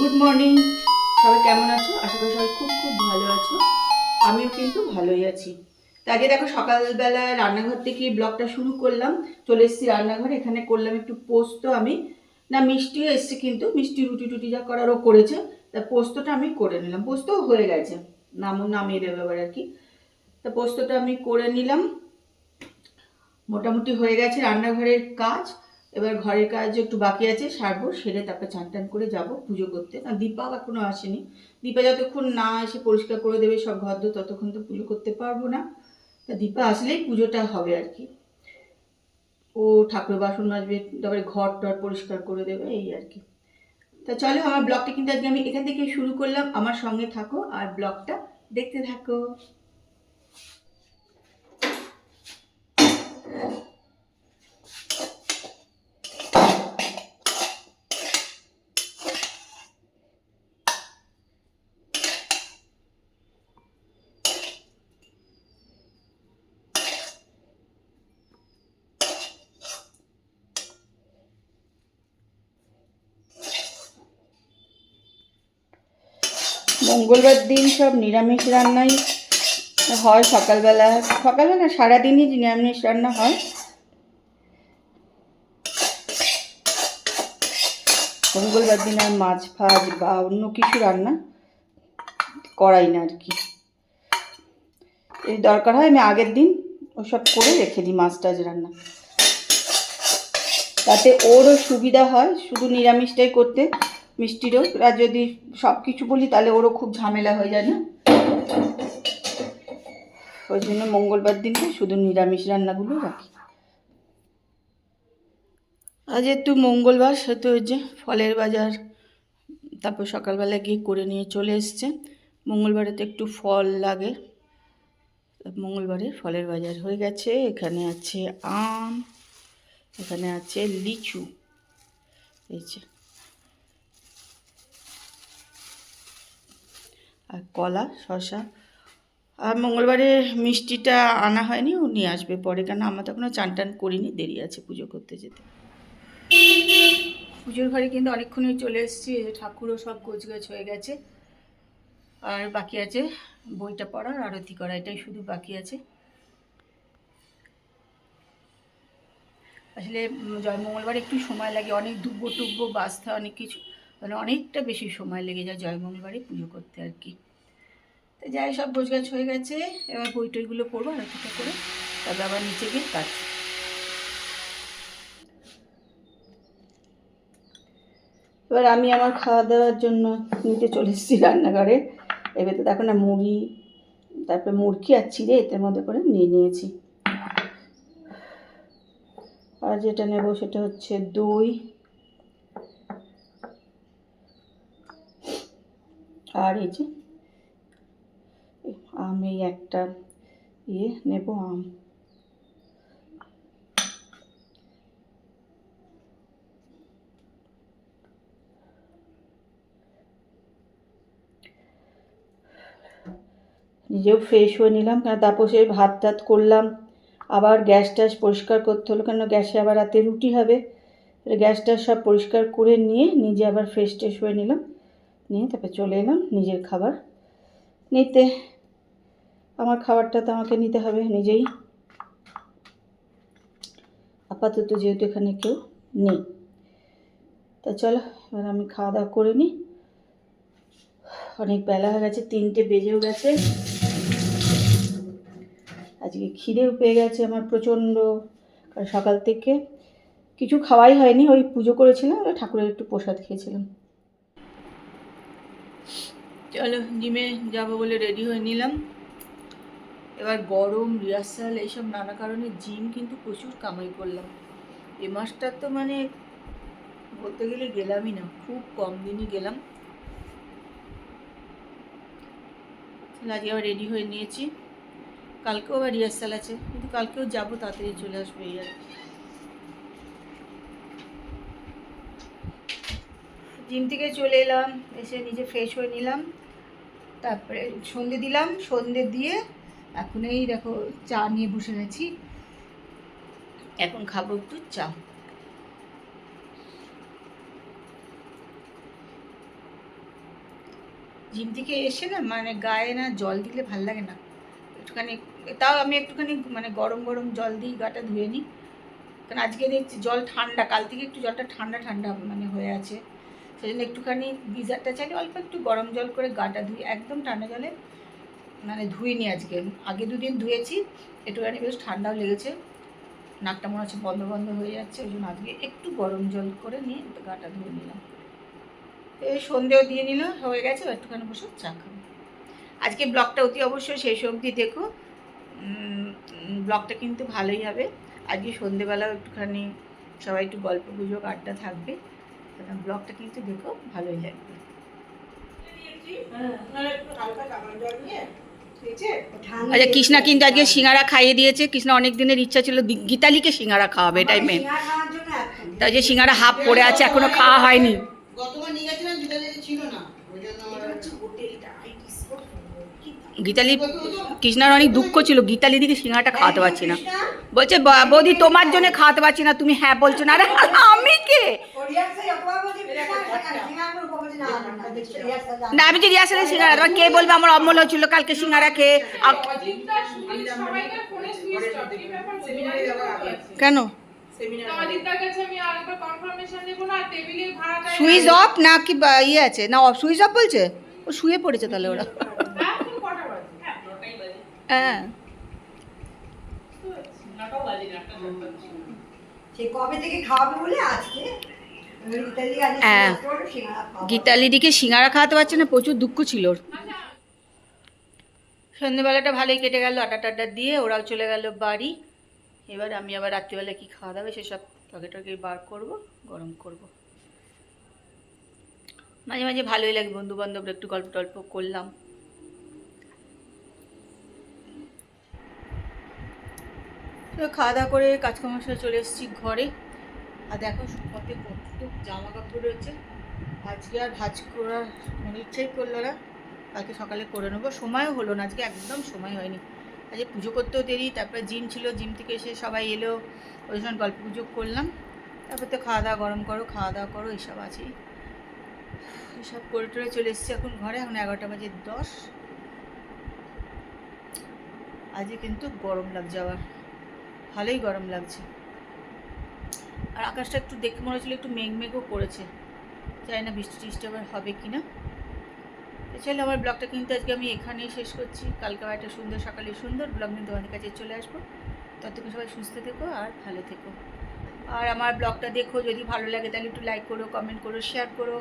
Good morning সবাই কেমন আছো? আশা করি সবাই খুব খুব ভালো আছো। আমিও কিন্তু ভালোই আছি। তা আগে দেখো, সকালবেলা রান্নাঘর থেকে ব্লগটা শুরু করলাম। চলে এসেছি রান্নাঘরে। এখানে করলাম একটু পোস্ত আমি। না, মিষ্টিও এসছে কিন্তু। মিষ্টি রুটি টুটি যা করার ও করেছে। তা পোস্তটা আমি করে নিলাম। পোস্তও হয়ে গেছে। নাম নামিয়ে দেবে এবার আর কি। তা পোস্তটা আমি করে নিলাম। মোটামুটি হয়ে গেছে রান্নাঘরের কাজ। এবার ঘরের কাজ একটু বাকি আছে, সারবো, সেরে তারপর চান টান করে যাব, পুজো করতে। না দীপাও এখনও আসেনি। দীপা যতক্ষণ না এসে পরিষ্কার করে দেবে সব ঘর ততক্ষণ তো পুজো করতে পারব না। তা দীপা আসলেই পুজোটা হবে আর কি। ও ঠাকুর বাসন মাজবে, তারপরে ঘর টর পরিষ্কার করে দেবে, এই আর কি। তা চলো, আমার ব্লগটা কিন্তু আজকে আমি এখান থেকে শুরু করলাম। আমার সঙ্গে থাকো আর ব্লগটা দেখতে থাকো। মঙ্গলবার দিন সব নিরামিষ রান্নাই হয় সকালবেলা। সকালবেলা সারাদিনই নিরামিষ রান্না হয়। মঙ্গলবার দিন আর মাছ ফাজ বা অন্য কিছু রান্না করাই না আর কি। এই দরকার হয় আমি আগের দিন ওসব করে রেখে দিই মাছ টাছ রান্না। তাতে ওরও সুবিধা হয়, শুধু নিরামিষটাই করতে। মিষ্টিরও। আর যদি সব কিছু বলি, তাহলে ওরও খুব ঝামেলা হয়ে যায় না ওই জন্য মঙ্গলবার দিনকে শুধু নিরামিষ রান্নাগুলো রাখি। আজ একটু মঙ্গলবার, সেহেতু ওই যে ফলের বাজার, তারপর সকালবেলা গিয়ে করে নিয়ে চলে এসছে। মঙ্গলবারে তো একটু ফল লাগে। মঙ্গলবারে ফলের বাজার হয়ে গেছে। এখানে আছে আম, এখানে আছে লিচু। এই যে। আর কলা, শসা। আর মঙ্গলবারে মিষ্টিটা আনা হয়নি, ও নিয়ে আসবে পরে কেন আমরা তো এখনও চান টান করিনি, দেরি আছে পুজো করতে যেতে। পুজোর ঘরে কিন্তু অনেকক্ষণই চলে এসেছি যে ঠাকুরও সব গোছগাছ হয়ে গেছে। আর বাকি আছে বইটা পড়া, আরতি করা, এটাই শুধু বাকি আছে। আসলে জয় মঙ্গলবার একটু সময় লাগে, অনেক দুব্ব টুব্ব বাস্তা, অনেক কিছু। মানে অনেকটা বেশি সময় লেগে যায় জয় মঙ্গলবারে পুজো করতে আর কি। তো যাই সব গোছগাছ হয়ে গেছে। এবার বই টইগুলো পড়ব আরতিটা করে। তারপর আবার নিচে গিয়ে কাজ। এবার আমি আমার খাওয়া দাওয়ার জন্য নিতে চলে এসেছি রান্নাঘরে। এবার তো দেখো না, মুড়ি, তারপরে মুরগি আর চিড়ে এটার মধ্যে করে নিয়ে নিয়েছি। আর যেটা নেব সেটা হচ্ছে দই আর এই যে, আম একটা ইয়ে নেব, আম। নিজেও ফ্রেশ হয়ে নিলাম কারণ তারপর সেই ভাত টাত করলাম। আবার গ্যাস ট্যাস পরিষ্কার করতে হলো, কেন গ্যাসে আবার রাতে রুটি হবে? গ্যাস ট্যাস সব পরিষ্কার করে নিয়ে নিজে আবার ফ্রেশ ট্রেশ হয়ে নিলাম। নিয়ে তারপর চলে এলাম নিজের খাবার। নিতে। আমার খাবারটা তো আমাকে নিতে হবে নিজেই। আপাতত যেহেতু এখানে কেউ নেই। তা চলো, এবার আমি খাওয়া দাওয়া করে নিই। অনেক বেলা হয়ে গেছে, তিনটে বেজেও গেছে। আজকে খিদেও পেয়ে গেছে আমার প্রচণ্ড, কারণ সকাল থেকে কিছু খাওয়াই হয়নি, ওই পুজো করেছিলাম ঠাকুরের একটু প্রসাদ খেয়েছিলাম। চলো জিমে যাব বলে রেডি হয়ে নিলাম। এবার গরম রিহার্সাল এইসব নানা কারণে জিম কিন্তু প্রচুর কামাই করলাম। এ মাসটা তো মানে বলতে গেলে গেলামই না, খুব কম দিনই গেলাম। আজকে আবার রেডি হয়ে নিয়েছি। কালকেও আবার রিহার্সাল আছে, কিন্তু কালকেও যাব, তাড়াতাড়ি চলে আসবে এই আর জিম থেকে চলে এলাম, এসে নিজে ফ্রেশ হয়ে নিলাম। তারপরে সন্ধে দিলাম, সন্ধে দিয়ে এখন এই দেখো চা নিয়ে বসে গেছি এখন খাব একটু চা। জিম থেকে এসে না মানে গায়ে না জল দিলে ভালো লাগে না। একটুখানি, তাও আমি একটুখানি মানে গরম গরম জল দিই, গাটা ধুয়ে নিই। কারণ আজকে দেখছি জল ঠান্ডা, কাল থেকে একটু জলটা ঠান্ডা ঠান্ডা মানে হয়ে আছে। সেই জন্য একটুখানি গিজারটা চাইলে অল্প একটু গরম জল করে গাটা ধুই একদম ঠান্ডা জলে মানে ধুইনি আজকে। আগে দুদিন ধুয়েছি, একটুখানি বেশ ঠান্ডাও লেগেছে। নাকটা মনে হচ্ছে বন্ধ বন্ধ হয়ে যাচ্ছে, ওই জন্য আজকে একটু গরম জল করে নিয়ে গাটা ধুয়ে নিলাম। এই সন্ধেও দিয়ে নিল, হয়ে গেছে একটুখানি বসে চা খাব। আজকে ব্লগটা অতি অবশ্যই শেষ অবধি দেখো। ব্লগটা কিন্তু ভালোই হবে। আজকে সন্ধেবেলাও একটুখানি সবাই একটু গল্প গুজব আড্ডা থাকবে। ব্লগটা কিন্তু দেখো ভালোই লাগবে। আচ্ছা কৃষ্ণা কিন্তু আজকে সিঙ্গারা খাইয়ে দিয়েছে। কৃষ্ণা অনেক দিনের ইচ্ছা ছিল গীতালিকে সিঙ্গারা খাওয়াবে এটাই মেন তাই যে সিঙ্গারা হাফ পড়ে আছে এখনও খাওয়া হয়নি। গীতালি কৃষ্ণার অনেক দুঃখ ছিল গীতালি দিকে সিঙ্গারাটা খাওয়াতে পারছি না। বলছে বৌদি তোমার জন্য খাওয়াতে পারছি না তুমি হ্যাঁ বলছো না। আরে আমি কে? না আমি যে রিয়াসেলে সিঙ্গারা তোমার কে বলবে আমার অমল হচ্ছিল কালকে সিঙ্গারা খেয়ে? অফ কেন? তো সুইচ অফ না কি ইয়ে আছে? না সুইচ অফ বলছে? ও শুয়ে পড়েছে তাহলে ওরা। এখন কটা বাজে হ্যাঁ সে কবে থেকে খাওয়াবে বলে আজকে? হ্যাঁ। গীতালিদিকে সিঙ্গারা খাওয়াতে পারছে না, প্রচুর দুঃখ ছিল ওর। সন্ধ্যেবেলাটা ভালোই কেটে গেল, আটা টাটা দিয়ে ওরাও চলে গেল বাড়ি। এবার আমি আবার রাত্রিবেলা কি খাওয়া দাবে সেসব টকে টকে বার করব, গরম করব। মাঝে মাঝে ভালোই লাগে বন্ধু বান্ধবরা একটু গল্প টল্প করলাম। খাওয়া দাওয়া করে কাজকর্ম চলে এসেছি ঘরে। আর দেখো সুপথে কত জামা কাপড় রয়েছে। আজকে আর ভাজ করার মানে ইচ্ছাই করল না। কালকে সকালে করে নেব। সময়ও হলো না, আজকে একদম সময় হয়নি। আজকে পুজো করতেও দেরি, তারপরে জিম ছিল, জিম থেকে এসে সবাই এলো ওই সময় গল্প পুজো করলাম। তারপর তো খাওয়া দাওয়া গরম করো, খাওয়া দাওয়া করো এইসব আছেই। এসব করে টরে চলে এসেছি এখন ঘরে, এখন এগারোটা বাজে দশ। আজকে কিন্তু গরম লাগছে আবার। ভালোই গরম লাগছে। আর আকাশটা একটু দেখে মনে হচ্ছিল একটু মেঘমেঘও করেছে। জানি না বৃষ্টি টিষ্টি আবার হবে কি না চলো আমার ব্লগটা কিন্তু আজকে আমি এখানেই শেষ করছি। কালকে একটা সুন্দর সকালে সুন্দর ব্লগ নিয়ে তোমাদের কাছে চলে আসব। ততক্ষণ সবাই সুস্থ থেকো আর ভালো থেকো। আর আমার ব্লগটা দেখো যদি ভালো লাগে তাহলে একটু লাইক করো কমেন্ট করো শেয়ার করো।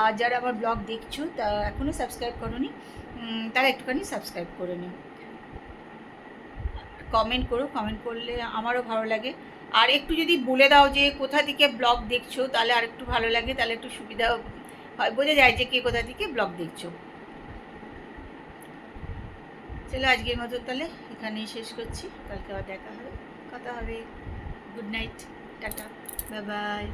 আর যারা আমার ব্লগ দেখছ তা এখনও সাবস্ক্রাইব করোনি উম, তারা একটুখানি সাবস্ক্রাইব করে নিও। কমেন্ট করো কমেন্ট করলে আমারও ভালো লাগে। আর একটু যদি বলে দাও যে কোথা থেকে ব্লগ দেখছ, তাহলে আর একটু ভালো লাগে, তাহলে একটু সুবিধা হয়। বোঝা যায় যে কে কোথা থেকে ব্লগ দেখছ। চলো আজকের মতো তাহলে এখানেই শেষ করছি। কালকে আবার দেখা হবে। কথা হবে। Good night. Tata. Bye bye.